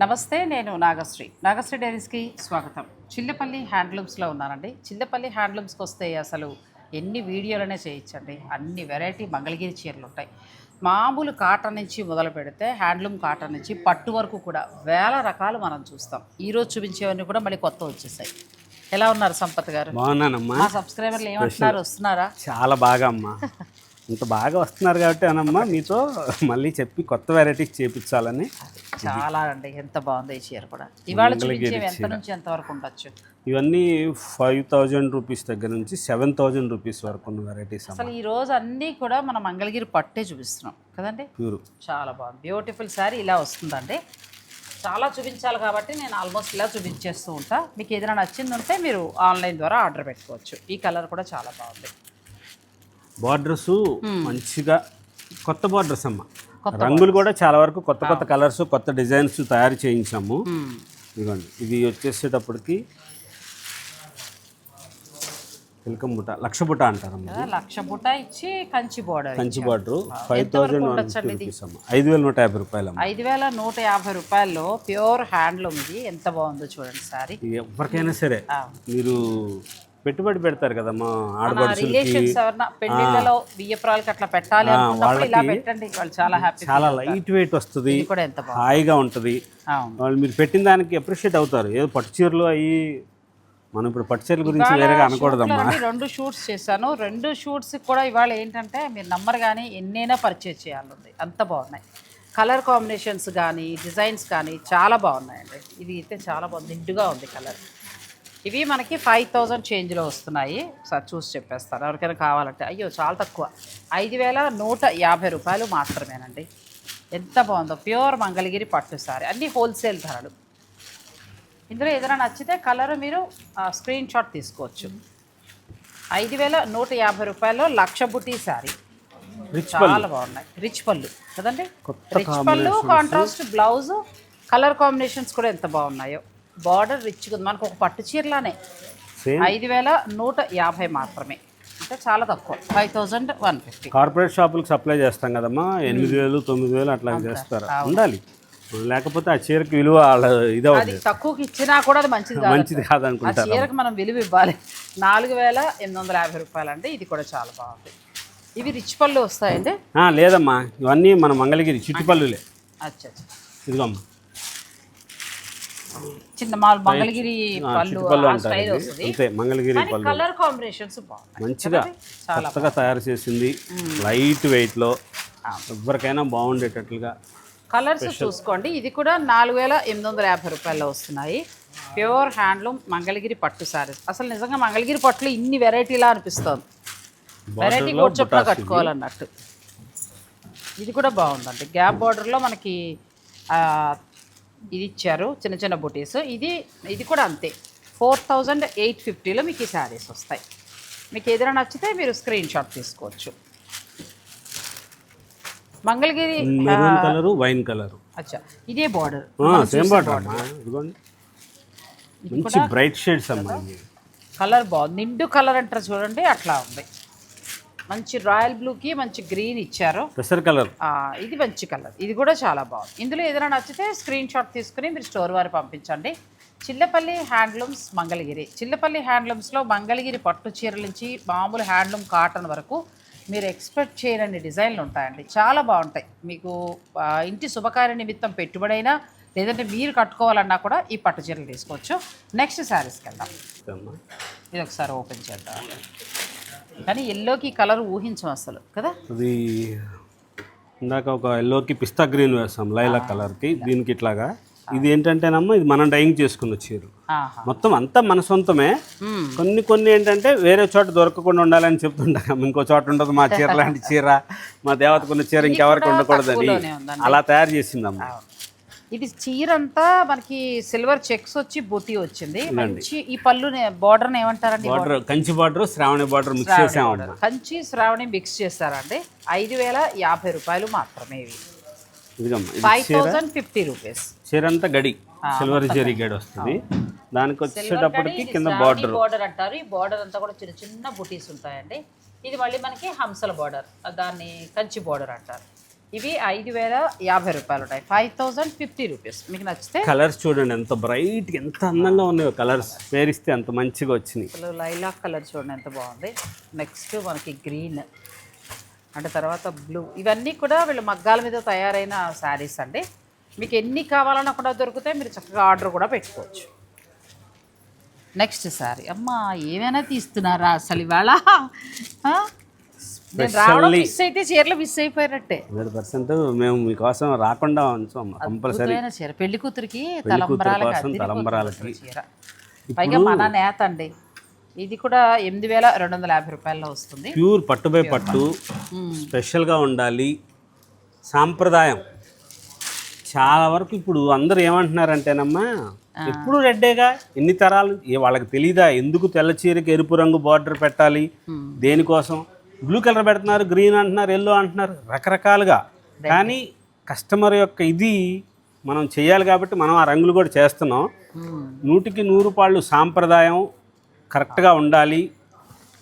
నమస్తే నేను నాగశ్రీ. నాగశ్రీ డైరీస్కి స్వాగతం. చిల్లపల్లి హ్యాండ్లూమ్స్లో ఉన్నానండి. చిల్లపల్లి హ్యాండ్లూమ్స్కి వస్తే అసలు ఎన్ని వీడియోలనే చేయొచ్చండి అన్ని వెరైటీ మంగళగిరి చీరలు ఉంటాయి. మామూలు కాటన్ నుంచి మొదలు పెడితే హ్యాండ్లూమ్ కాటన్ నుంచి పట్టు వరకు కూడా వేల రకాలు మనం చూస్తాం. ఈరోజు చూపించేవన్నీ కూడా మళ్ళీ కొత్త వచ్చేసాయి. ఎలా ఉన్నారు సంపత్ గారు? బాగున్నానమ్మా. మా సబ్స్క్రైబర్లు ఏమంటున్నారు? వస్తున్నారా? చాలా బాగా అమ్మా. ఇంత బాగా వస్తున్నారు కాబట్టి అనమ్మా మీతో మళ్ళీ చెప్పి కొత్త వెరైటీస్ చేపించాలని. చాలా అండి ఎంత బాగుంది ఈ చీర కూడా. ఇవాళ ఎంత నుంచి ఎంత వరకు ఉండొచ్చు? ఇవన్నీ ఫైవ్ థౌజండ్ రూపీస్ దగ్గర నుంచి సెవెన్ థౌజండ్ రూపీస్ వరకు ఉన్న వెరైటీస్ అసలు ఈ రోజు అన్నీ కూడా మనం మంగళగిరి పట్టే చూపిస్తున్నాం కదండి? ప్యూర్. చాలా బాగుంది. బ్యూటిఫుల్ శారీ ఇలా వస్తుందండి. చాలా చూపించాలి కాబట్టి నేను ఆల్మోస్ట్ ఇలా చూపించేస్తూ ఉంటా. మీకు ఏదైనా నచ్చింది ఉంటే మీరు ఆన్లైన్ ద్వారా ఆర్డర్ పెట్టుకోవచ్చు. ఈ కలర్ కూడా చాలా బాగుంది. బార్డర్స్ మంచిగా కొత్త బార్డర్స్ అమ్మా. రంగులు కూడా చాలా వరకు కొత్త కొత్త కలర్స్ కొత్త డిజైన్స్ తయారు చేయించాము. ఇదిగోండి ఇది వచ్చేసేటప్పటికి పిలకం బుట్ట లక్ష బుట్ట కదా, లక్ష బుట్ట ఇచ్చి Kanchi border Kanchi border five thousand one fifty rupees అమ్మా. ఐదు వేల నూట యాభై రూపాయలు ఐదు వేల నూట యాభై రూపాయల్లో ప్యూర్ హ్యాండ్లూమ్ ఇది. ఎంత బాగుందో చూడండి ఇది ఎవరికైనా సరే. మీరు పెట్టుబడి పెడతారు కదమ్మా ఆడపడుచులకి. చాలా లైట్ వెయిట్ వస్తుంది హాయిగా ఉంటుంది. వాళ్ళు మీరు పెట్టిన దానికి అప్రిషియేట్ అవుతారు. ఏదో పట్టు చీరలు అయ్యి మనం ఇప్పుడు పట్టు చీరల గురించి వేరేగా అనకూడదమ్మా. రెండు షూట్స్ చేశాను. రెండు షూట్స్ కూడా ఇవాళ ఏంటంటే మీరు నమ్మరు కానీ ఎన్నైనా పర్చేజ్ చేయాలంది అంత బాగున్నాయి. కలర్ కాంబినేషన్స్ కానీ డిజైన్స్ కానీ చాలా బాగున్నాయండి. ఇది అయితే చాలా బాగుంది. నిండుగా ఉంది కలర్ ఇవి మనకి ఫైవ్ థౌజండ్ చేంజ్లో వస్తున్నాయి. సార్ చూసి చెప్పేస్తాను. ఎవరికైనా కావాలంటే అయ్యో చాలా తక్కువ. ఐదు వేల నూట యాభై రూపాయలు మాత్రమేనండి. ఎంత బాగుందో. ప్యూర్ మంగళగిరి పట్టు సారీ. అన్నీ హోల్సేల్ ధరలు. ఇందులో ఏదైనా నచ్చితే కలర్ మీరు స్క్రీన్ షాట్ తీసుకోవచ్చు. ఐదు వేల నూట యాభై రూపాయల్లో లక్ష బుటీ శారీ రిచ్ చాలా బాగున్నాయి. రిచ్ పళ్ళు. కదండి? రిచ్ పళ్ళు కాంట్రాస్ట్ బ్లౌజ్ కలర్ కాంబినేషన్స్ కూడా ఎంత బాగున్నాయో. బార్డర్ రిచ్గా ఉంది. మనకు ఒక పట్టు చీరలానే. ఐదు వేల నూట యాభై మాత్రమే. అంటే చాలా తక్కువ. Five thousand one fifty. Corporate షాపులకు సప్లై చేస్తాం కదమ్మా. ఎనిమిది వేలు తొమ్మిది వేలు అట్లా చేస్తారు. ఉండాలి. లేకపోతే ఆ చీరకి విలువ వాళ్ళ అది తక్కువకి ఇచ్చినా కూడా అది మంచిది మంచిది ఆ కాదనుకుంటారు. చీరకు మనం విలువ ఇవ్వాలి. నాలుగు వేల ఎనిమిది వందల యాభై రూపాయలు అంటే ఇది కూడా చాలా బాగుంది. ఇవి రిచ్ పళ్ళు వస్తాయండి? లేదమ్మా. ఇవన్నీ మన మంగళగిరి అచ్చా అచ్చా. ఇదిగోమ్మా చిన్న మంగళగిరి పళ్ళు అంటారు అంతే మంగళగిరి పళ్ళు. కలర్ కాంబినేషన్స్ మంచిగా చాలా కొత్తగా తయారు చేసింది లైట్ వెయిట్లో. ఎవరికైనా బాగుండేటట్లుగా కలర్స్ చూసుకోండి. ఇది కూడా నాలుగు వేల ఎనిమిది వందల యాభై రూపాయల్లో వస్తున్నాయి. ప్యూర్ హ్యాండ్లూమ్ మంగళగిరి పట్టు సారీస్. అసలు నిజంగా మంగళగిరి పట్టులో ఇన్ని వెరైటీలా అనిపిస్తుంది. వెరైటీ చొప్పున కట్టుకోవాలన్నట్టు. ఇది కూడా బాగుందండి. గ్యాప్ బార్డర్లో మనకి ఇది ఇచ్చారు చిన్న చిన్న బుటీస్. ఇది ఇది కూడా అంతే. ఫోర్ థౌజండ్ ఎయిట్ ఫిఫ్టీలో మీకు ఈ శారీస్ వస్తాయి. మీకు ఏదైనా నచ్చితే మీరు స్క్రీన్ షాట్ తీసుకోవచ్చు. Mangalagiri colour wine colour. అచ్చా. ఇదే బార్డర్. సేమ్ బార్డర్ అమ్మా. ఇదిగోండి. మంచి బ్రైట్ షేడ్స్ అమ్మా కలర్ బాగుంది నిండు కలర్ అంటారు చూడండి అట్లా ఉంది. మంచి రాయల్ బ్లూకి మంచి గ్రీన్ ఇచ్చారు. పెసర్ కలర్. ఇది మంచి కలర్. ఇది కూడా చాలా బాగుంది. ఇందులో ఏదైనా నచ్చితే స్క్రీన్ షాట్ తీసుకుని మీరు స్టోర్ వారి పంపించండి. చిల్లపల్లి హ్యాండ్లూమ్స్ మంగళగిరి. చిల్లపల్లి హ్యాండ్లూమ్స్లో మంగళగిరి పట్టు చీరల నుంచి మామూలు హ్యాండ్లూమ్ కాటన్ వరకు మీరు ఎక్స్పెక్ట్ చేయని డిజైన్లు ఉంటాయండి. చాలా బాగుంటాయి. మీకు ఇంటి శుభకార్య నిమిత్తం పెట్టుబడైనా లేదంటే మీరు కట్టుకోవాలన్నా కూడా ఈ పట్టు చీరలు తీసుకోవచ్చు. నెక్స్ట్ శారీస్కి వెళ్దాం. ఇది ఒకసారి ఓపెన్ చేద్దాం. కానీ ఎల్లోకి కలర్ ఊహించం అసలు కదా? అది ఇందాక ఒక ఎల్లోకి పిస్తా గ్రీన్ వేస్తాం లైలా కలర్కి దీనికి ఇట్లాగా. ఇది ఏంటంటేనమ్మా ఇది మనం డైయింగ్ చేసుకున్న చీర. మొత్తం అంతా మన సొంతమే. కొన్ని కొన్ని ఏంటంటే వేరే చోట దొరకకుండా ఉండాలని చెప్తుంటాం ఇంకో చోట ఉండదు మా చీర లాంటి చీర మా దేవతకున్న చీర ఇంకెవరికి ఉండకూడదని. అలా తయారు చేసిందమ్మా. ఇది చీర అంతా మనకి సిల్వర్ చెక్స్ వచ్చి బొట్టి వచ్చింది. మంచి ఈ పళ్ళు బార్డర్ ఏమంటారండి? Border Kanchi border Shravani border mix చేసామమ్మా Kanchi Shravani mix చేస్తారండి. ఐదు వేల యాభై రూపాయలు మాత్రమే ఇవి. ఫైవ్ థౌజండ్ ఫిఫ్టీ రూపీస్ చీర అంతా గడి సిల్వర్ జెరీ గడి. వస్తుంది. దానికి వచ్చేటప్పటికి కింద బార్డర్. బార్డర్ అంటారు. ఈ బార్డర్ అంతా కూడా చిన్న చిన్న బుటీస్ ఉంటాయండి. ఇది మళ్ళీ మనకి హంసల బార్డర్ దాన్ని కంచి బార్డర్ అంటారు. ఇవి ఐదు వేల యాభై రూపాయలు ఉంటాయి. ఫైవ్ థౌజండ్ ఫిఫ్టీ రూపీస్ మీకు నచ్చితే కలర్స్ చూడండి ఎంత బ్రైట్ ఎంత అందంగా ఉన్నాయో కలర్స్ పేరిస్తే అంత మంచిగా వచ్చినాయి. అసలు లైలాక్ కలర్ చూడండి ఎంత బాగుంది. నెక్స్ట్ మనకి గ్రీన్ అంటే తర్వాత బ్లూ ఇవన్నీ కూడా వీళ్ళు మగ్గాల మీద తయారైన శారీస్ అండి. మీకు ఎన్ని కావాలన్నా కూడా దొరుకుతాయి. మీరు చక్కగా ఆర్డర్ కూడా పెట్టుకోవచ్చు. నెక్స్ట్ శారీ అమ్మా ఏమైనా తీస్తున్నారా అసలు ఇవాళ? మిస్ అయితే చీరలు మిస్ అయిపోయినట్టే. హండ్రెడ్ పర్సెంట్ మేము మీకోసం రాకుండా ఉంచాం కంపల్సరీ చీర. పెళ్ళి కూతురికి కోసం తలంబరాలకి. చీర. పైగా మన నేత అండి. ఇది కూడా ఎనిమిది వేల రెండు వందల యాభై రూపాయల్లో వస్తుంది. ప్యూర్ పట్టు బై పట్టు. స్పెషల్గా ఉండాలి. సాంప్రదాయం. చాలా వరకు ఇప్పుడు అందరూ ఏమంటున్నారంటేనమ్మా ఎప్పుడు రెడ్డేగా? ఎన్ని తరాలు? ఏ వాళ్ళకి తెలీదా? ఎందుకు తెల్ల చీరకి ఎరుపు రంగు బార్డర్ పెట్టాలి? దేనికోసం? బ్లూ కలర్ పెడుతున్నారు గ్రీన్ అంటున్నారు ఎల్లో అంటున్నారు రకరకాలుగా కానీ కస్టమర్ యొక్క ఇది మనం చేయాలి కాబట్టి మనం ఆ రంగులు కూడా చేస్తున్నాం మ్మ్. నూటికి నూరు పాళ్ళు సాంప్రదాయం కరెక్ట్గా ఉండాలి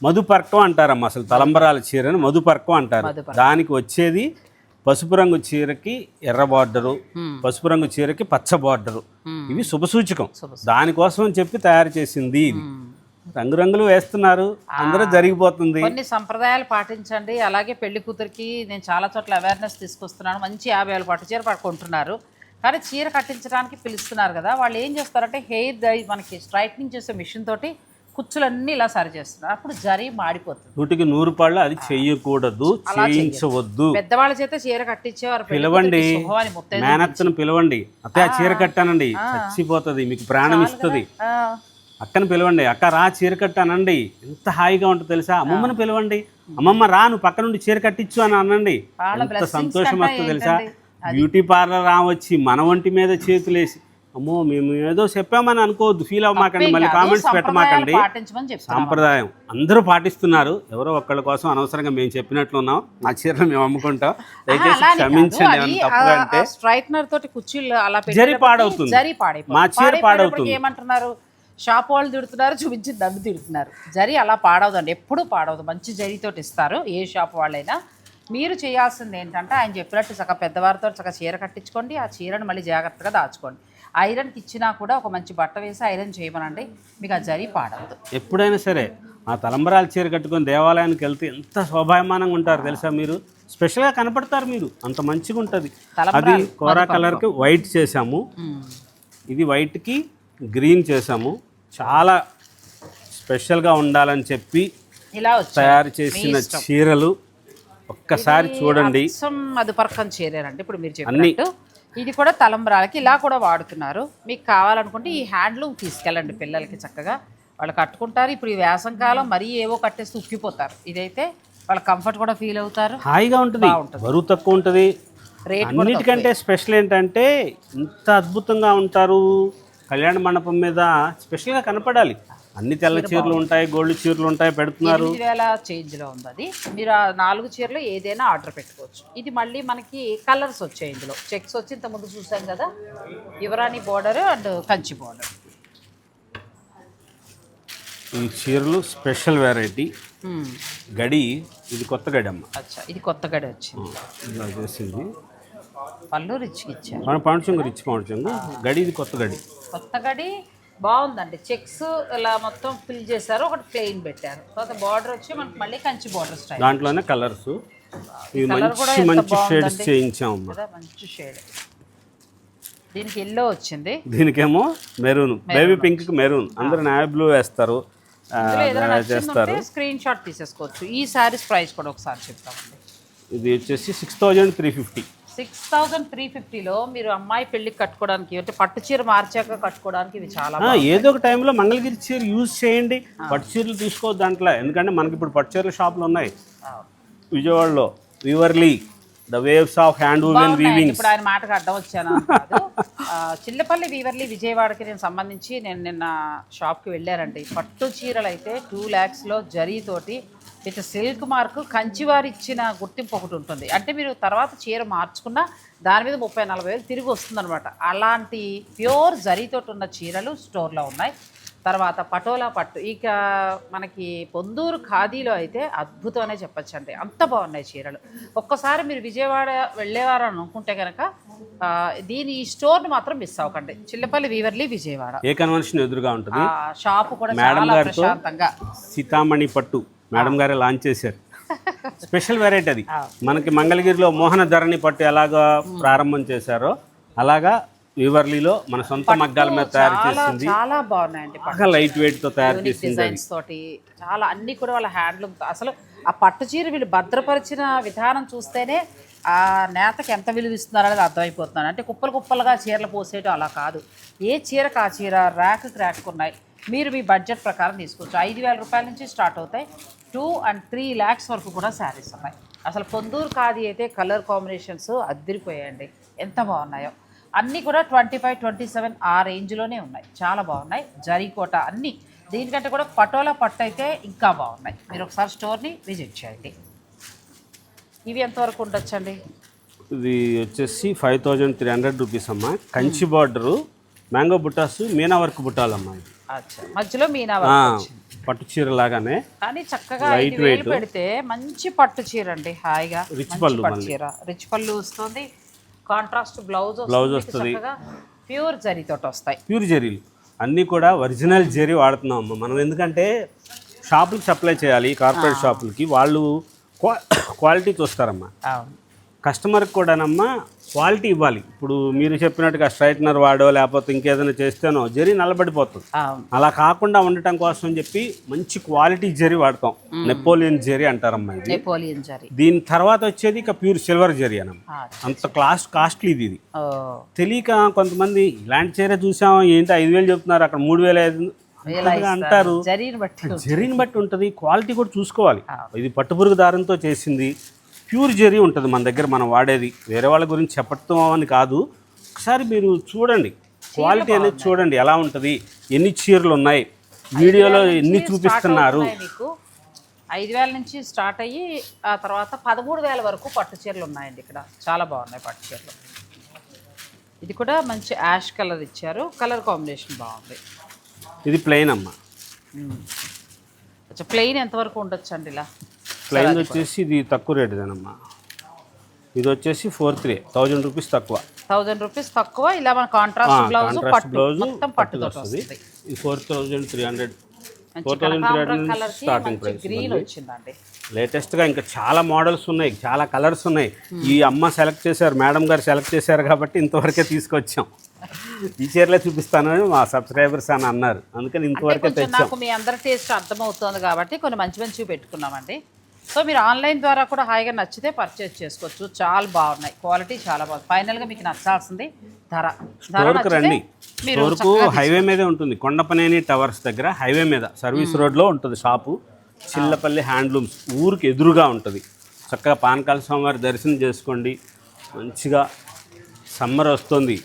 మధుపర్కం అంటారమ్మా అసలు తలంబరాల చీరని మధుపర్కం అంటారు. దానికి వచ్చేది పసుపు రంగు చీరకి ఎర్ర బార్డరు మ్మ్. పసుపు రంగు చీరకి పచ్చ బార్డరు మ్మ్. ఇవి శుభసూచకం. దానికోసం చెప్పి తయారు చేసింది ఇది. రంగురంగులు వేస్తున్నారు. అందరూ జరిగిపోతుంది. కొన్ని సంప్రదాయాలు పాటించండి. అలాగే పెళ్ళి కూతురికి నేను చాలా చోట్ల అవేర్నెస్ తీసుకొస్తున్నాను. మంచి యాభై వేల పట్టు చీర పట్టుకుంటున్నారు కానీ చీర కట్టించడానికి పిలుస్తున్నారు కదా. వాళ్ళు ఏం చేస్తారంటే హెయిర్ డై మనకి స్ట్రైట్నింగ్ చేసే మిషన్ తోటి కుచ్చులన్నీ ఇలా సరి చేస్తున్నారు. అప్పుడు జరి మాడిపోతుంది. నూటికి నూరు పాళ్ళు అది చెయ్యకూడదు. చేయించవద్దు. పెద్దవాళ్ళ చేత చీర కట్టించేవారు పిలవండి. మేనత్తను పిలవండి. అత్తయ్య చీర కట్టానండి. చచ్చిపోతుంది. మీకు ప్రాణం ఇస్తుంది. అక్కని పిలవండి అక్క రా చీర కట్టానండి ఎంత హాయిగా ఉంటుందో తెలుసా? అమ్మమ్మని పిలవండి. అమ్మమ్మ రా నువ్వు పక్క నుండి చీర కట్టించు అని అనండి. ఎంత సంతోషం వస్తుందో తెలుసా? బ్యూటీ పార్లర్ రావచ్చి మన ఒంటి మీద చేతులేసి అమ్మో మేము ఏదో చెప్పామని అనుకోవద్దు ఫీల్ అవ్వమాకండి మళ్ళీ కామెంట్స్ పెట్టమాకండి. సాంప్రదాయం. అందరూ పాటిస్తున్నారు. ఎవరో ఒక్కళ్ళ కోసం అనవసరంగా మేము చెప్పినట్లు ఉన్నాం. మా చీరలు మేము అమ్ముకుంటాం. దయచేసి క్షమించండి తప్పుగా అంటే. స్ట్రైట్నర్ తోటి కుర్చీలు అలా జరి పాడవుతుంది. మా చీర పాడవుతుంది. ఏమంటున్నారు? షాప్ వాళ్ళు తిడుతున్నారు చూపించి నన్ను తిడుతున్నారు. జరి అలా పాడవదండి ఎప్పుడు పాడవదు. మంచి జరీతోటి ఇస్తారు ఏ షాప్ వాళ్ళైనా. మీరు చేయాల్సింది ఏంటంటే ఆయన చెప్పినట్టు చక్కగా పెద్దవారితో చక్కగా చీర కట్టించుకోండి ఆ చీరను మళ్ళీ జాగ్రత్తగా దాచుకోండి. ఐరన్కి ఇచ్చినా కూడా ఒక మంచి బట్ట వేసి ఐరన్ చేయమనండి మీకు ఆ జరి పాడవదు. ఎప్పుడైనా సరే ఆ తలంబరాల చీర కట్టుకొని దేవాలయానికి వెళ్తే ఎంత శోభాయమానంగా ఉంటారు తెలుసా మీరు? స్పెషల్గా కనపడతారు మీరు అంత మంచిగా ఉంటుంది. అది కోరా కలర్కి వైట్ చేసాము ఇది వైట్కి గ్రీన్ చేసాము చాలా స్పెషల్గా ఉండాలని చెప్పి ఇలా తయారు చేసిన చీరలు ఒక్కసారి చూడండి. మధుపర్కం చీరేనండి. ఇప్పుడు మీరు చెప్పినట్టు. ఇది కూడా తలంబ్రాలకి ఇలా కూడా వాడుతున్నారు. మీకు కావాలనుకుంటే ఈ హ్యాండ్లూమ్ తీసుకెళ్ళండి పిల్లలకి చక్కగా. వాళ్ళు కట్టుకుంటారు. ఇప్పుడు ఈ వేసంకాలం మరీ ఏవో కట్టేసి ఉక్కిపోతారు. ఇదైతే వాళ్ళ కంఫర్ట్ కూడా ఫీల్ అవుతారు. హాయిగా ఉంటుంది. బరువు తక్కువ ఉంటుంది. రేట్ అన్నిటికంటే స్పెషల్ ఏంటంటే ఇంత అద్భుతంగా ఉంటారు. కళ్యాణ మండపం మీద స్పెషల్గా కనపడాలి. అన్ని తెల్ల చీరలు ఉంటాయి గోల్డ్ చీరలు ఉంటాయి పెడుతున్నారు. ఎనిమిది వేల చేంజ్లో ఉంది అది. మీరు ఆ నాలుగు చీరలు ఏదైనా ఆర్డర్ పెట్టుకోవచ్చు. ఇది మళ్ళీ మనకి కలర్స్ వచ్చాయి ఇందులో. చెక్స్ వచ్చి ఇంత ముందు చూసాం కదా? యువరాణి బార్డర్ అండ్ కంచి బార్డర్. ఈ చీరలు స్పెషల్ వెరైటీ. గడి ఇది కొత్త గడి అమ్మ. అచ్చా ఇది కొత్త గడి వచ్చింది. చేసింది. పళ్ళు రిచ్కి ఇచ్చారు మన పండుచంగు రిచ్ పండుచంగు. గడి ఇది కొత్త గడి. కొత్త గడి బాగుందండి. చెక్స్ ఇలా మొత్తం ఫిల్ చేశారు ఒకటి ప్లెయిన్ పెట్టారు. తర్వాత బార్డర్ వచ్చి మనకి మళ్ళీ కంచి బార్డర్ స్టైల్. దాంట్లోనే కలర్స్. ఇవి కలర్ కూడా మంచి ఎంత మంచి షేడ్స్ బాగుందండి. చేయించాం అమ్మ. కదా మంచి షేడ్. దీనికి ఎల్లో వచ్చింది. దీనికేమో మెరూన్. Baby pink maroon. అందరూ నాయ బ్లూ వేస్తారు. ఆ, ఇందులో ఏదైనా చేస్తారు. నచ్చిందంటే స్క్రీన్ షాట్ తీసేసుకోవచ్చు. ఈ శారీస్ ప్రైస్ కూడా ఒకసారి చెప్తామండి. ఇది వచ్చేసి six thousand three fifty. Six thousand three ఫిఫ్టీలో మీరు అమ్మాయి పెళ్ళికి కట్టుకోవడానికి అంటే పట్టు చీర మార్చాక కట్టుకోవడానికి ఇవి చాలా ఏదో ఒక టైంలో మంగళగిరి చీర యూజ్ చేయండి. పట్టు చీరలు తీసుకోవద్దు దాంట్లో. ఎందుకంటే మనకి ఇప్పుడు పట్టు చీరల షాపులు ఉన్నాయి. విజయవాడలో వివర్లీ ద వేవ్స్ ఆఫ్ హ్యాండ్ బాగున్నాయండి. వీవింగ్స్ ఇప్పుడు ఆయన మాటకు అడ్డం వచ్చాను చిల్లపల్లి వీవర్లీ విజయవాడకి నేను సంబంధించి నేను నిన్న షాప్కి వెళ్ళానండి. పట్టు చీరలు అయితే టూ ల్యాక్స్లో జరీతోటి విత్ సిల్క్ మార్క్ కంచివారు ఇచ్చిన గుర్తింపు ఒకటి ఉంటుంది. అంటే మీరు తర్వాత చీర మార్చుకున్నా దాని మీద ముప్పై నలభై వేలు తిరిగి వస్తుందన్నమాట. అలాంటి ప్యూర్ జరీతోటి ఉన్న చీరలు స్టోర్లో ఉన్నాయి. తర్వాత పటోలా పట్టు. ఇక మనకి పొందూరు ఖాదీలో అయితే అద్భుతం అనే చెప్పచ్చండి అంత బాగున్నాయి చీరలు. ఒక్కసారి మీరు విజయవాడ వెళ్ళేవారు అని అనుకుంటే కనుక దీని ఈ స్టోర్ని మాత్రం మిస్ అవ్వకండి. చిల్లపల్లి వీవర్లీ విజయవాడ. ఏ కన్వెన్షన్ ఎదురుగా ఉంటుంది? ఆ షాపు కూడా చాలా ప్రశాంతంగా. సీతామణి పట్టు. మేడం గారే లాంచ్ చేశారు. స్పెషల్ వెరైటీ అది. మనకి మంగళగిరిలో మోహన ధరణి పట్టు ఎలాగా ప్రారంభం చేశారో అలాగా వివర్లీలో మన సొంత మగ్గాల మీద తయారు చాలా చేసింది. చాలా బాగున్నాయండి బాగా లైట్ వెయిట్తో తయారు చేసింది తోటి చాలా అన్ని కూడా వాళ్ళ హ్యాండ్లూమ్ అసలు ఆ పట్టు చీర వీళ్ళు భద్రపరిచిన విధానం చూస్తేనే ఆ నేతకి ఎంత విలువ ఇస్తున్నారు అనేది అర్థమైపోతున్నాను అంటే కుప్పలు కుప్పలుగా చీరలు పోసేయటం అలా కాదు. ఏ చీరకు ఆ చీర ర్యాక్ ర్యాక్ ఉన్నాయి? మీరు మీ బడ్జెట్ ప్రకారం తీసుకోవచ్చు. ఐదు వేల రూపాయల నుంచి స్టార్ట్ అవుతాయి. టూ అండ్ త్రీ ల్యాక్స్ వరకు కూడా శారీస్ ఉన్నాయి. అసలు పొందూరు కాది అయితే కలర్ కాంబినేషన్స్ అద్దరిపోయాయండి. ఎంత బాగున్నాయో. అన్నీ కూడా ట్వంటీ ఫైవ్ ట్వంటీ సెవెన్ ఆ రేంజ్లోనే ఉన్నాయి. చాలా బాగున్నాయి. జరీకోట అన్నీ. దీనికంటే కూడా పటోలా పట్టు అయితే ఇంకా బాగున్నాయి. మీరు ఒకసారి స్టోర్ని విజిట్ చేయండి. ఇవి ఎంతవరకు ఉండొచ్చండి? ఇది వచ్చేసి five thousand three hundred rupees అమ్మా. కంచి బార్డరు మ్యాంగో బుట్టాస్ మీనా వర్క్ బుట్టాలమ్మా ఇది మధ్యలో మీనా. పట్టు చీర లాగానే కానీ చక్కగా. పెడితే మంచి పట్టు చీర అండి హాయిగా. మంచి పళ్ళు పట్టు. చీర. రిచ్ పళ్ళు వస్తుంది. కాంట్రాస్ట్ బ్లౌజ్ Blouse వస్తుంది. ప్యూర్ జరీతోటి వస్తాయి. ప్యూర్ జరీలు. అన్నీ కూడా ఒరిజినల్ జరీ వాడుతున్నాం అమ్మ. మనం ఎందుకంటే షాపులకు సప్లై చేయాలి కార్పొరేట్ షాపులకి. వాళ్ళు క్వా క్వాలిటీ చూస్తారమ్మా. కస్టమర్కి కూడానమ్మా క్వాలిటీ ఇవ్వాలి. ఇప్పుడు మీరు చెప్పినట్టుగా స్ట్రైట్నర్ వాడో లేకపోతే ఇంకేదైనా చేస్తేనో జరీ నల్లబడిపోతుంది. అవును అలా కాకుండా ఉండటం కోసం అని చెప్పి మంచి క్వాలిటీ జరీ వాడతాం. నెపోలియన్ జరీ అంటారమ్మా ఇది. నెపోలియన్ జరీ. దీని తర్వాత వచ్చేది ఇక ప్యూర్ సిల్వర్ జరీ అనమ్మ అంత క్లాస్ కాస్ట్లీ ఇది తెలియక కొంతమంది ఇలాంటి చీర చూసాం ఏంటి ఐదు వేలు చెప్తున్నారు అక్కడ మూడు వేల ఐదు? అంటారు. జరీని బట్టి ఉంటుంది క్వాలిటీ కూడా చూసుకోవాలి. ఇది పట్టుపురుగు దారంతో చేసింది. ప్యూర్ జరీ ఉంటుంది మన దగ్గర మనం వాడేది. వేరే వాళ్ళ గురించి చెప్పటం అని కాదు. ఒకసారి మీరు చూడండి. క్వాలిటీ అనేది చూడండి ఎలా ఉంటుంది ఎన్ని చీరలు ఉన్నాయి. వీడియోలో ఎన్ని చూపిస్తున్నారు? ఐదు వేల నుంచి స్టార్ట్ అయ్యి ఆ తర్వాత పదమూడు వేల వరకు పట్టు చీరలు ఉన్నాయండి ఇక్కడ. చాలా బాగున్నాయి పట్టు చీరలు. ఇది కూడా మంచి యాష్ కలర్ ఇచ్చారు. కలర్ కాంబినేషన్ బాగుంది. ఇది ప్లెయిన్ అమ్మ. అచ్చా ప్లెయిన్ ఎంతవరకు ఉండొచ్చు అండి ఇలా? ప్లెయిన్ వచ్చేసి ఇది తక్కువ రేటుదేనమ్మా ఇది వచ్చేసి ఫోర్ త్రీ థౌజండ్ రూపీస్ తక్కువ. థౌజండ్ రూపీస్ తక్కువ ఇలా మన కాంట్రాస్ట్ బ్లౌజ్ కాంట్రాస్ట్ పట్టు బ్లౌజ్ మొత్తం పట్టుతో వస్తుంది. ఇది four thousand three hundred four thousand three hundred starting price green వచ్చిందండి. లేటెస్ట్గా ఇంకా చాలా మోడల్స్ ఉన్నాయి చాలా కలర్స్ ఉన్నాయి. ఈ అమ్మ సెలెక్ట్ చేశారు మేడం గారు సెలెక్ట్ చేశారు కాబట్టి ఇంతవరకే తీసుకొచ్చాం. ఈ చీరలే చూపిస్తానని మా సబ్స్క్రైబర్స్ అని అన్నారు. అందుకని ఇంతవరకే తెచ్చాం. మీ అందరి టేస్ట్ అర్థమవుతుంది కాబట్టి కొన్ని మంచి మంచివి పెట్టుకున్నామండి. సో మీరు ఆన్లైన్ ద్వారా కూడా హాయిగా నచ్చితే పర్చేస్ చేసుకోవచ్చు. చాలా బాగున్నాయి. క్వాలిటీ చాలా బాగుంది. ఫైనల్గా మీకు నచ్చాల్సింది ధర. ధర స్టోర్కి రండి. మీరు స్టోర్కు హైవే మీదే ఉంటుంది. కొండపనేని టవర్స్ దగ్గర హైవే మీద. సర్వీస్ రోడ్లో ఉంటుంది షాపు చిల్లపల్లి హ్యాండ్లూమ్స్ ఊరికి ఎదురుగా ఉంటుంది. చక్కగా పానకాల స్వామివారి దర్శనం చేసుకోండి. మంచిగా సమ్మర్ వస్తుంది.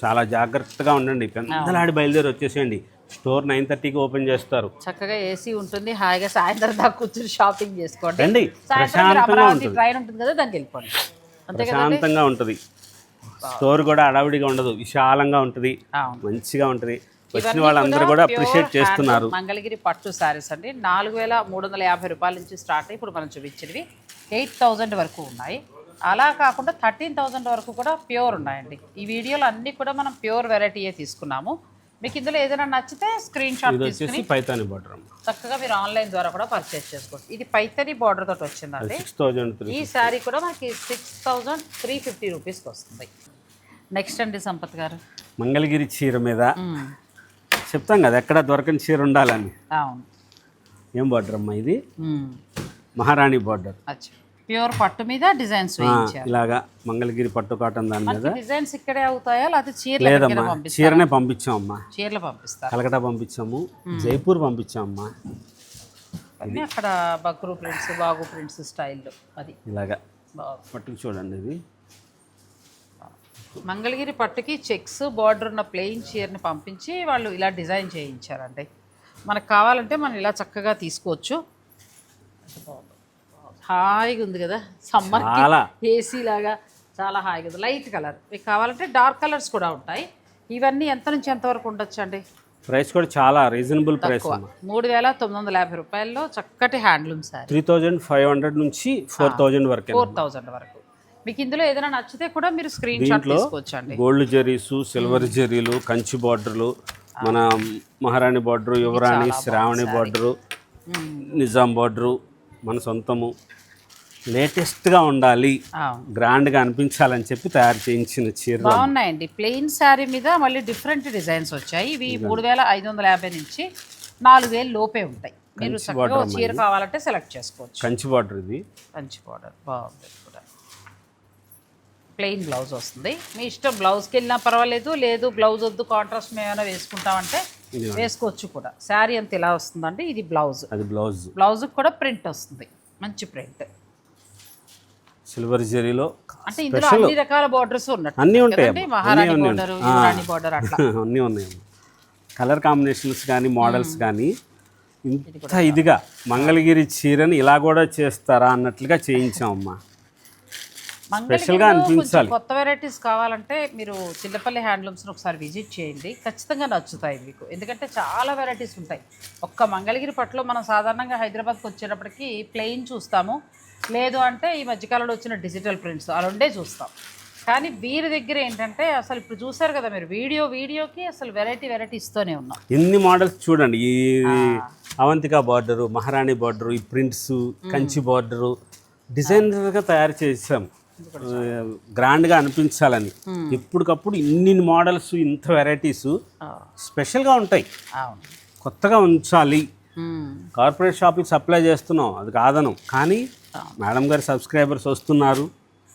చాలా జాగ్రత్తగా ఉండండి. పెద్దలాడి బయలుదేరి వచ్చేసేయండి. స్టోర్ నైన్ థర్టీకి ఓపెన్ చేస్తారు. చక్కగా ఏసీ ఉంటుంది. హాయిగా సాయంత్రం దాకా కూర్చొని షాపింగ్ చేసుకోండి. రండి. ప్రశాంతంగా ఉంటుంది. ట్రైన్ ఉంటుంది కదా దానికి వెళ్ళిపోండి. ప్రశాంతంగా ఉంటుంది. స్టోర్ కూడా అడావిడిగా ఉండదు. విశాలంగా ఉంటుంది. మంచిగా ఉంటుంది. వచ్చిన వాళ్ళందరూ కూడా అప్రిషియేట్ చేస్తున్నారు. మంగళగిరి పట్టు శారీస్ అండి. నాలుగు వేల మూడు వందల యాభై రూపాయల నుంచి స్టార్ట్ అయ్యి ఇప్పుడు మనం చూపించినవి. ఎయిట్ థౌజండ్ వరకు ఉన్నాయి. అలా కాకుండా థర్టీన్ థౌజండ్ వరకు కూడా ప్యూర్ ఉన్నాయండి. ఈ వీడియోలో అన్నీ కూడా మనం ప్యూర్ వెరైటీయే తీసుకున్నాము. మీకు ఇందులో ఏదైనా నచ్చితే స్క్రీన్ షాట్ ఇది తీసుకుని పైతాని బార్డర్ అమ్మ. చక్కగా మీరు ఆన్లైన్ ద్వారా కూడా పర్చేస్ చేసుకోవచ్చు. ఇది పైతని బార్డర్ తోటి వచ్చిందండి సిక్స్ థౌజండ్ త్రీ ఈ శారీ కూడా మనకి సిక్స్ థౌజండ్ త్రీ ఫిఫ్టీ రూపీస్కి వస్తుంది. నెక్స్ట్ అండి సంపత్ గారు. మంగళగిరి చీర మీద. మ్మ్. చెప్తాం కదా ఎక్కడ దొరకని చీర ఉండాలని. అవును. ఏం బార్డర్ అమ్మా ఇది? మ్మ్. మహారాణి బార్డర్ అచ్చా. ప్యూర్ పట్టు మీద డిజైన్స్ వేయించారు. ఇలాగా మంగళగిరి పట్టు కాటన్ దాని మీద. డిజైన్స్ ఇక్కడే అవుతాయా? లేకపోతే చీరలు లేదమ్మా చీరనే పంపించాం అమ్మా చీరలు పంపిస్తారు? కలకటా పంపించాము. జైపూర్ పంపించాం అమ్మా అన్నీ అక్కడ బక్రు ప్రింట్స్ బాగు ప్రింట్స్ స్టైల్లో అది. ఇలాగా. బాగుంది పట్టుకు చూడండి ఇది. మంగళగిరి పట్టుకి చెక్స్ బార్డర్ ఉన్న ప్లెయిన్ చీరని పంపించి వాళ్ళు ఇలా డిజైన్ చేయించారండి. మనకు కావాలంటే మనం ఇలా చక్కగా తీసుకోవచ్చు. హాయిగా ఉంది కదా. సమ్మర్ ఏసీ లాగా చాలా హాయిగా ఉంది. లైట్ కలర్ మీకు కావాలంటే డార్క్ కలర్స్ కూడా ఉంటాయి. ఇవన్నీ ఎంత నుంచి ఎంత వరకు ఉండొచ్చు అండి? ప్రైస్ కూడా చాలా రీజనబుల్ ప్రైస్ మూడు వేల తొమ్మిది వందల యాభై రూపాయల్లో చక్కటి handloom saree three thousand five hundred నుంచి ఫోర్ థౌజండ్ వరకే ఫోర్ థౌజండ్ వరకు. మీకు ఇందులో ఏదైనా నచ్చితే కూడా మీరు స్క్రీన్ షాట్ తీసుకోవచ్చండి గోల్డ్ జరీసు సిల్వర్ జరీలు కంచి బార్డర్లు మన మహారాణి బార్డరు యువరాణి శ్రావణి బార్డరు నిజాం బార్డరు మన సొంతము లేటెస్ట్గా ఉండాలి. గ్రాండ్గా అనిపించాలని చెప్పి తయారు చేయించిన చీరలు బాగున్నాయండి. ప్లెయిన్ శారీ మీద మళ్ళీ డిఫరెంట్ డిజైన్స్ వచ్చాయి. ఇవి మూడు వేల ఐదు వందల యాభై నుంచి నాలుగు వేలు లోపే ఉంటాయి. మీరు చీర కావాలంటే సెలెక్ట్ చేసుకోవచ్చు. కంచి బార్డర్ ఇది. మంచి బార్డర్ బాగుంది కూడా. ప్లెయిన్ బ్లౌజ్ వస్తుంది. మీ ఇష్టం బ్లౌజ్కి వెళ్ళినా పర్వాలేదు లేదు బ్లౌజ్ వద్దు కాంట్రాస్ట్ మేము ఏమైనా వేసుకుంటామంటే వేసుకోవచ్చు కూడా. శారీ అంత ఇలా వస్తుందండి ఇది బ్లౌజ్. అది బ్లౌజ్. బ్లౌజ్కి కూడా ప్రింట్ వస్తుంది. మంచి ప్రింట్. సిల్వర్ జరీలో అంటే ఇందులో అన్ని రకాల బార్డర్స్ ఉన్నట్టు అన్నీ ఉంటాయి? మహారాణి బార్డర్ యువరాణి బార్డర్ అట్లా. అన్నీ ఉన్నాయి కలర్ కాంబినేషన్స్ కానీ మోడల్స్ కానీ ఇంత ఇదిగా మంగళగిరి చీరని ఇలా కూడా చేస్తారా అన్నట్లుగా చేయించామమ్మా. మంగళగిరిలో కొంచెం కొత్త వెరైటీస్ కావాలంటే మీరు చిల్లపల్లి హ్యాండ్లూమ్స్ని ఒకసారి విజిట్ చేయండి. ఖచ్చితంగా నచ్చుతాయి మీకు. ఎందుకంటే చాలా వెరైటీస్ ఉంటాయి. ఒక్క మంగళగిరి పట్టులో మనం సాధారణంగా హైదరాబాద్కి వచ్చేటప్పటికి ప్లెయిన్ చూస్తాము. లేదు అంటే ఈ మధ్యకాలంలో వచ్చిన డిజిటల్ ప్రింట్స్ అలా ఉండే చూస్తాం. కానీ వీరి దగ్గర ఏంటంటే అసలు ఇప్పుడు చూసారు కదా మీరు వీడియో వీడియోకి అసలు వెరైటీ వెరైటీ ఇస్తూనే ఉన్నాం. ఎన్ని మోడల్స్ చూడండి. ఈ అవంతిక బార్డరు మహారాణి బార్డరు ఈ ప్రింట్స్ కంచి బార్డరు డిజైనర్గా తయారు చేసాం. గ్రాండ్గా అనిపించాలని. ఎప్పటికప్పుడు ఇన్ని మోడల్స్ ఇంత వెరైటీస్ స్పెషల్గా ఉంటాయి. కొత్తగా ఉంచాలి. కార్పొరేట్ షాపింగ్ సప్లై చేస్తున్నాం అది కాదనం. కానీ మేడం గారి సబ్స్క్రైబర్స్ వస్తున్నారు.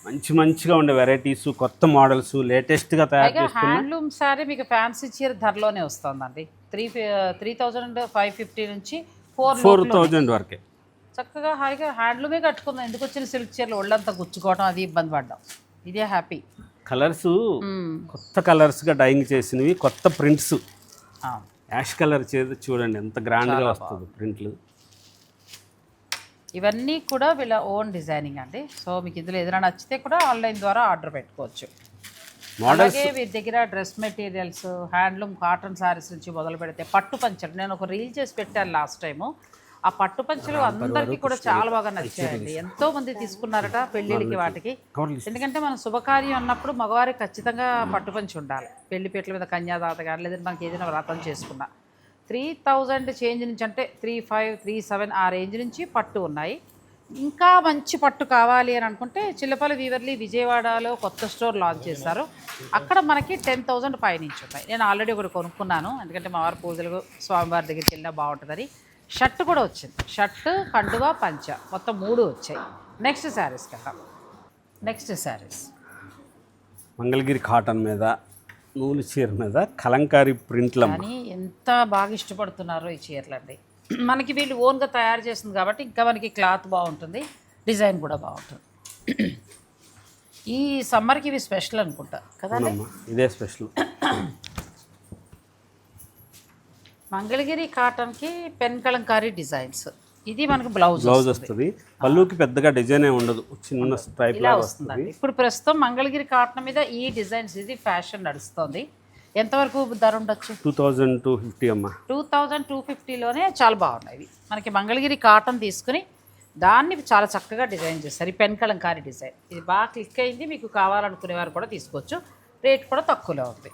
మంచి మంచిగా ఉండే వెరైటీస్ కొత్త మోడల్స్ లేటెస్ట్గా తయారు హ్యాండ్లూమ్ శారీ మీకు ఫ్యాన్సీ చీర ధరలోనే వస్తుందండి. Three three thousand five fifty నుంచి ఫోర్ ఫోర్ థౌజండ్ వరకే. చక్కగా హాయిగా హ్యాండ్లూమే కట్టుకుందాం. ఎందుకు వచ్చిన సిల్క్ చీరలు ఒళ్ళంతా గుచ్చుకోవడం అది ఇబ్బంది పడ్డాం. ఇదే హ్యాపీ. కలర్స్ కొత్త కలర్స్గా డైయింగ్ చేసినవి కొత్త ప్రింట్స్. యాష్ కలర్ చేతి చూడండి ఎంత గ్రాండ్గా వస్తుంది ప్రింట్లు. ఇవన్నీ కూడా వీళ్ళ ఓన్ డిజైనింగ్ అండి. సో మీకు ఇందులో ఏదైనా నచ్చితే కూడా ఆన్లైన్ ద్వారా ఆర్డర్ పెట్టుకోవచ్చు. అలాగే వీరి దగ్గర dress materials handloom cotton sarees నుంచి మొదలు పెడితే పట్టు పంచలు నేను ఒక రీల్ చేసి పెట్టాను లాస్ట్ టైము. ఆ పట్టు పంచలు అందరికీ కూడా చాలా బాగా నచ్చాయండి. ఎంతో మంది తీసుకున్నారట పెళ్ళిళ్ళకి వాటికి. ఎందుకంటే మనం శుభకార్యం అన్నప్పుడు మగవారికి ఖచ్చితంగా పట్టు పంచి ఉండాలి. పెళ్ళి పీటల మీద కన్యాదాత కానీ లేదంటే మనకి ఏదైనా వ్రతం చేసుకున్నా. త్రీ థౌజండ్ చేంజ్ నుంచి అంటే త్రీ ఫైవ్ త్రీ సెవెన్ ఆ రేంజ్ నుంచి పట్టు ఉన్నాయి. ఇంకా మంచి పట్టు కావాలి అని అనుకుంటే చిల్లపల్లి వీవర్లీ విజయవాడలో కొత్త స్టోర్ లాంచ్ చేశారు. అక్కడ మనకి టెన్ థౌజండ్ పైనుంచి ఉన్నాయి. నేను ఆల్రెడీ ఒకటి కొనుక్కున్నాను. ఎందుకంటే మా వారి పూజలు స్వామివారి దగ్గరికి వెళ్ళినా బాగుంటుందని. షర్ట్ కూడా వచ్చింది. షర్ట్ కండువా పంచ. మొత్తం మూడు వచ్చాయి. నెక్స్ట్ శారీస్ కదా నెక్స్ట్ శారీస్ మంగళగిరి కాటన్ మీద నూలు చీర మీద కలంకారీ ప్రింట్లమ్మ కానీ ఎంత బాగా ఇష్టపడుతున్నారో ఈ చీరలండి. మనకి వీళ్ళు ఓన్గా తయారు చేసింది కాబట్టి ఇంకా మనకి క్లాత్ బాగుంటుంది డిజైన్ కూడా బాగుంటుంది. ఈ సమ్మర్కి ఇవి స్పెషల్ అనుకుంటా. కదా ఇదే స్పెషల్. మంగళగిరి కాటన్కి పెన్ కలంకారీ డిజైన్స్. ఇది మనకు బ్లౌజ్ బ్లౌజ్ వస్తుంది. పళ్ళుకి పెద్దగా డిజైన్ ఏ ఉండదు చిన్న స్ట్రైప్ ఇలా లాగా వస్తుందండి ఇప్పుడు ప్రస్తుతం మంగళగిరి కాటన్ మీద ఈ డిజైన్స్ ఇది ఫ్యాషన్ నడుస్తుంది. ఎంతవరకు ధర ఉండొచ్చు? టూ థౌజండ్ టూ ఫిఫ్టీ అమ్మా. టూ థౌజండ్ టూ ఫిఫ్టీలోనే చాలా బాగున్నాయి. మనకి మంగళగిరి కాటన్ తీసుకుని దాన్ని చాలా చక్కగా డిజైన్ చేస్తారు. ఈ పెన్ కలంకారీ డిజైన్. ఇది బాగా క్లిక్ అయింది. మీకు కావాలనుకునే వారు కూడా తీసుకోవచ్చు. రేట్ కూడా తక్కువలో ఉంది.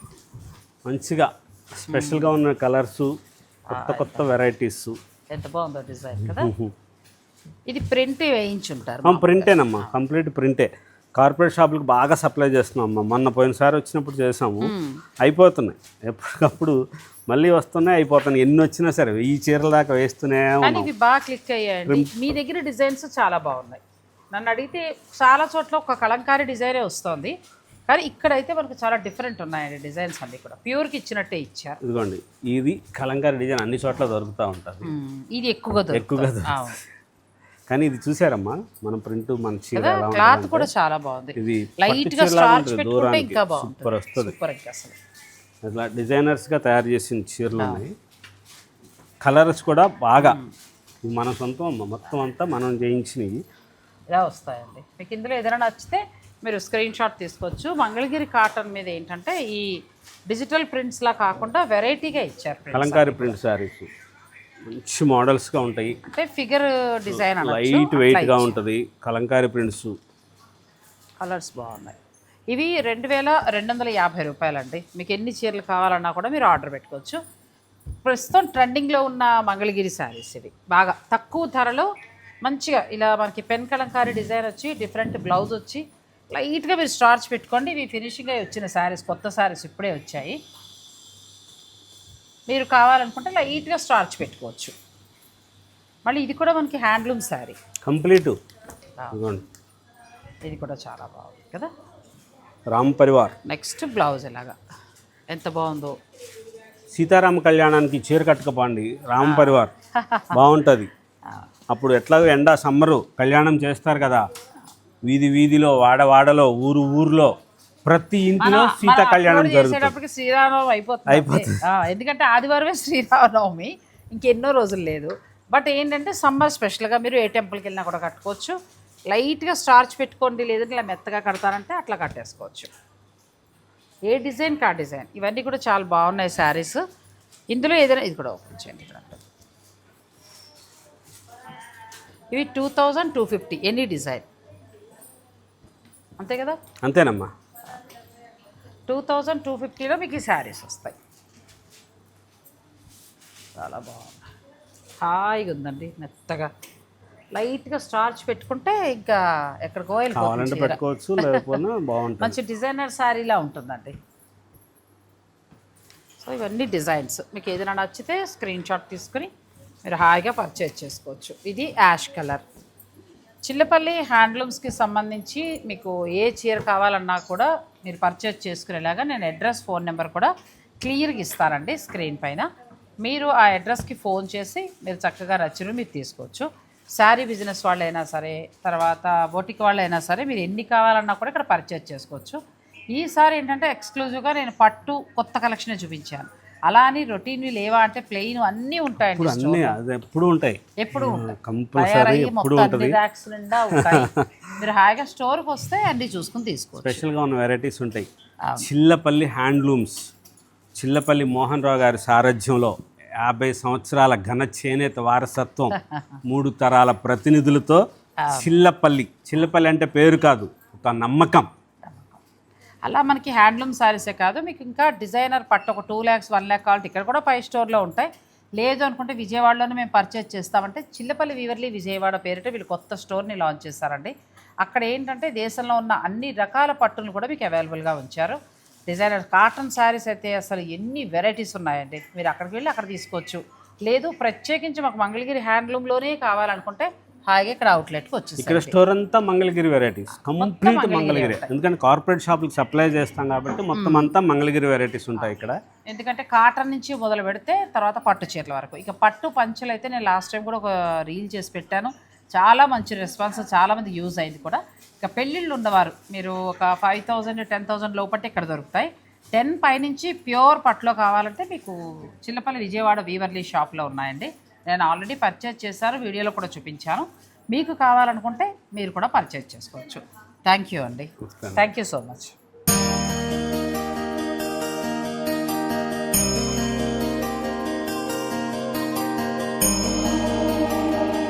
మంచిగా స్పెషల్గా ఉన్న కలర్స్ కొత్త కొత్త వెరైటీస్ ఎంత బాగుందో డిజైన్ కదా? ఇది ప్రింట్ వేయించుంటారు ప్రింటేనమ్మా కంప్లీట్ ప్రింటే. కార్పొరేట్ షాపులకు బాగా సప్లై చేస్తున్నాం అమ్మా మొన్న పోయినసారి వచ్చినప్పుడు చేసాము అయిపోతున్నాయి. ఎప్పటికప్పుడు మళ్ళీ వస్తున్నాయి అయిపోతున్నాయి. ఎన్ని వచ్చినా సరే ఈ చీరల దాకా వేస్తూనే ఇవి బాగా క్లిక్ అయ్యాయండి. మీ దగ్గర డిజైన్స్ చాలా బాగున్నాయి. నన్ను అడిగితే చాలా చోట్ల ఒక కలంకారీ డిజైనే వస్తుంది. కానీ ఇక్కడైతే మనకు చాలా డిఫరెంట్ ఉన్నాయండి డిజైన్స్ అన్ని కూడా. ప్యూర్కి ఇచ్చినట్టే ఇచ్చారు. ఇదిగోండి ఇది కలంకారీ డిజైన్ అన్ని చోట్ల దొరుకుతూ ఉంటుంది. ఇది ఎక్కువగా ఎక్కువగా కానీ ఇది చూసారమ్మా మన ప్రింట్ మన చీర క్లాత్ కూడా చాలా బాగుంది. ఇది లైట్గా స్టార్చ్ పెట్టుకుంటే ఇంకా బాగుంటుంది. సూపర్ వస్తుంది. సూపర్ ఇంకా అసలు. అట్లా డిజైనర్స్గా తయారు చేసిన చీరలు ఉన్నాయి కలర్స్ కూడా బాగా. మన సొంతం అమ్మ మొత్తం అంతా మనం చేయించినవి. ఇలా వస్తాయండి. మీకు ఇందులో ఏదైనా నచ్చితే మీరు స్క్రీన్ షాట్ తీసుకోవచ్చు. మంగళగిరి కాటన్ మీద ఏంటంటే ఈ డిజిటల్ ప్రింట్స్లా కాకుండా వెరైటీగా ఇచ్చారు. కలంకారీ ప్రింట్ శారీస్ మంచి మోడల్స్గా ఉంటాయి. అంటే ఫిగర్ డిజైన్ లైట్ వెయిట్గా ఉంటుంది. కలంకారీ ప్రింట్స్ కలర్స్ బాగున్నాయి. ఇవి రెండు వేల రెండు వందల యాభై రూపాయలండి. మీకు ఎన్ని చీరలు కావాలన్నా కూడా మీరు ఆర్డర్ పెట్టుకోవచ్చు. ప్రస్తుతం ట్రెండింగ్లో ఉన్న మంగళగిరి శారీస్ ఇవి. బాగా తక్కువ ధరలో మంచిగా ఇలా మనకి పెన్ కలంకారీ డిజైన్ వచ్చి డిఫరెంట్ బ్లౌజ్ వచ్చి లైట్గా మీరు స్టార్చ్ పెట్టుకోండి. ఇవి ఫినిషింగ్ అయి వచ్చిన శారీస్ కొత్త శారీస్ ఇప్పుడే వచ్చాయి. మీరు కావాలనుకుంటే లైట్గా స్టార్చ్ పెట్టుకోవచ్చు. మళ్ళీ ఇది కూడా మనకి హ్యాండ్లూమ్ శారీ. కంప్లీట్. ఇది కూడా చాలా బాగుంది కదా? రామ్ పరివార్. నెక్స్ట్ బ్లౌజ్ ఇలాగా ఎంత బాగుందో. సీతారామ కళ్యాణానికి చీర కట్టుకపోండి. రామ్ పరివార్. బాగుంటుంది. అప్పుడు ఎట్లాగో ఎండ సమ్మరు కళ్యాణం చేస్తారు కదా. వీధి వీధిలో వాడ వాడలో ఊరు ఊర్లో ప్రతి ఇంటిలో సీత కళ్యాణం జరుగుతుంది. చేసేటప్పటికి శ్రీరామనవమి అయిపోతుంది. ఆ, ఎందుకంటే ఆదివారమే శ్రీరామనవమి ఇంకెన్నో రోజులు లేదు. బట్ ఏంటంటే సమ్మర్ స్పెషల్గా మీరు ఏ టెంపుల్కి వెళ్ళినా కూడా కట్టుకోవచ్చు. లైట్గా స్టార్చ్ పెట్టుకోండి లేదంటే ఇలా మెత్తగా కడతారంటే అట్లా కట్టేసుకోవచ్చు. ఏ డిజైన్ కా డిజైన్? ఇవన్నీ కూడా చాలా బాగున్నాయి శారీస్. ఇందులో ఏదైనా ఇది కూడా ఓపెన్ చేయండి ఇక్కడ. ఇవి two thousand two fifty any design. అంతే కదా? అంతేనమ్మా. టూ థౌజండ్ టూ ఫిఫ్టీలో మీకు ఈ శారీస్ వస్తాయి. చాలా బాగుంది. హాయిగా ఉందండి మెత్తగా. లైట్గా స్టార్చ్ పెట్టుకుంటే ఇంకా ఎక్కడికో కావాలంటే. పెట్టుకోవచ్చు లేకపోతే బాగుంటుంది. మంచి డిజైనర్ శారీలా ఉంటుందండి. సో ఇవన్నీ డిజైన్స్. మీకు ఏదైనా నచ్చితే స్క్రీన్ షాట్ తీసుకుని మీరు హాయిగా పర్చేజ్ చేసుకోవచ్చు. ఇది యాష్ కలర్. చిల్లపల్లి హ్యాండ్లూమ్స్కి సంబంధించి మీకు ఏ చీర కావాలన్నా కూడా మీరు పర్చేజ్ చేసుకునేలాగా నేను అడ్రస్ ఫోన్ నెంబర్ కూడా క్లియర్గా ఇస్తానండి స్క్రీన్ పైన. మీరు ఆ అడ్రస్కి ఫోన్ చేసి మీరు చక్కగా నచ్చిన మీరు తీసుకోవచ్చు. శారీ బిజినెస్ వాళ్ళైనా సరే తర్వాత బొటిక్ వాళ్ళైనా సరే మీరు ఎన్ని కావాలన్నా కూడా ఇక్కడ పర్చేజ్ చేసుకోవచ్చు. ఈసారి ఏంటంటే ఎక్స్క్లూజివ్గా నేను పట్టు కొత్త కలెక్షన్ చూపించాను. అలా అని రొటీన్వి లేవా అంటే ప్లెయిన్ అన్నీ ఇప్పుడు అన్నీ అది ఎప్పుడు ఉంటాయి. ఎప్పుడు ఉంటాయి. కంపల్సరీ ఎప్పుడు ఉంటుంది. ర్యాక్స్ నిండా ఉంటాయి. మీరు హాయిగా స్టోర్కి వస్తే అన్ని చూసుకుని తీసుకోవచ్చు. స్పెషల్గా ఉన్న వెరైటీస్ ఉంటాయి. చిల్లపల్లి హ్యాండ్లూమ్స్ చిల్లపల్లి మోహన్ రావు గారి సారథ్యంలో యాభై సంవత్సరాల ఘన చేనేత వారసత్వం మూడు తరాల ప్రతినిధులతో చిల్లపల్లి చిల్లపల్లి అంటే పేరు కాదు ఒక నమ్మకం. అలా మనకి హ్యాండ్లూమ్ శారీసే కాదు మీకు ఇంకా డిజైనర్ పట్టు ఒక టూ ల్యాక్స్ వన్ ల్యాక్ కావాలి ఇక్కడ కూడా పై స్టోర్లో ఉంటాయి. లేదు అనుకుంటే విజయవాడలోనే మేము పర్చేజ్ చేస్తామంటే చిల్లపల్లి వీవర్లీ విజయవాడ పేరిట వీళ్ళు కొత్త స్టోర్ని లాంచ్ చేశారండి. అక్కడ ఏంటంటే దేశంలో ఉన్న అన్ని రకాల పట్టును కూడా మీకు అవైలబుల్గా ఉంచారు. డిజైనర్ కాటన్ శారీస్ అయితే అసలు ఎన్ని వెరైటీస్ ఉన్నాయండి. మీరు అక్కడికి వెళ్ళి అక్కడ తీసుకోవచ్చు. లేదు ప్రత్యేకించి మాకు మంగళగిరి హ్యాండ్లూమ్లోనే కావాలనుకుంటే హాయిగా ఇక్కడ అవుట్లెట్కి ఇక్కడ వచ్చేసారు స్టోర్ అంతా మంగళగిరి వెరైటీస్ కంప్లీట్ మంగళగిరి ఎందుకంటే కార్పొరేట్ షాపులకు సప్లై చేస్తాం కాబట్టి మొత్తం అంతా మంగళగిరి వెరైటీస్ ఉంటాయి ఇక్కడ. ఎందుకంటే కాటన్ నుంచి మొదలు పెడితే తర్వాత పట్టు చీరల వరకు. ఇక పట్టు పంచలు అయితే నేను లాస్ట్ టైం కూడా ఒక రీల్ చేసి పెట్టాను. చాలా మంచి రెస్పాన్స్ చాలా మంది యూజ్ అయింది కూడా. ఇక పెళ్ళిళ్ళు ఉన్నవారు మీరు ఒక ఫైవ్ థౌజండ్ టెన్ థౌజండ్ లోపట్టే ఇక్కడ దొరుకుతాయి. టెన్ పైనుంచి ప్యూర్ పట్టులో కావాలంటే మీకు చిల్లపల్లి విజయవాడ వీవర్లీ షాప్లో ఉన్నాయండి. నేను ఆల్రెడీ పర్చేజ్ చేశాను వీడియోలో కూడా చూపించాను. మీకు కావాలనుకుంటే మీరు కూడా పర్చేజ్ చేసుకోవచ్చు. థ్యాంక్ యూ అండి. Thank you so much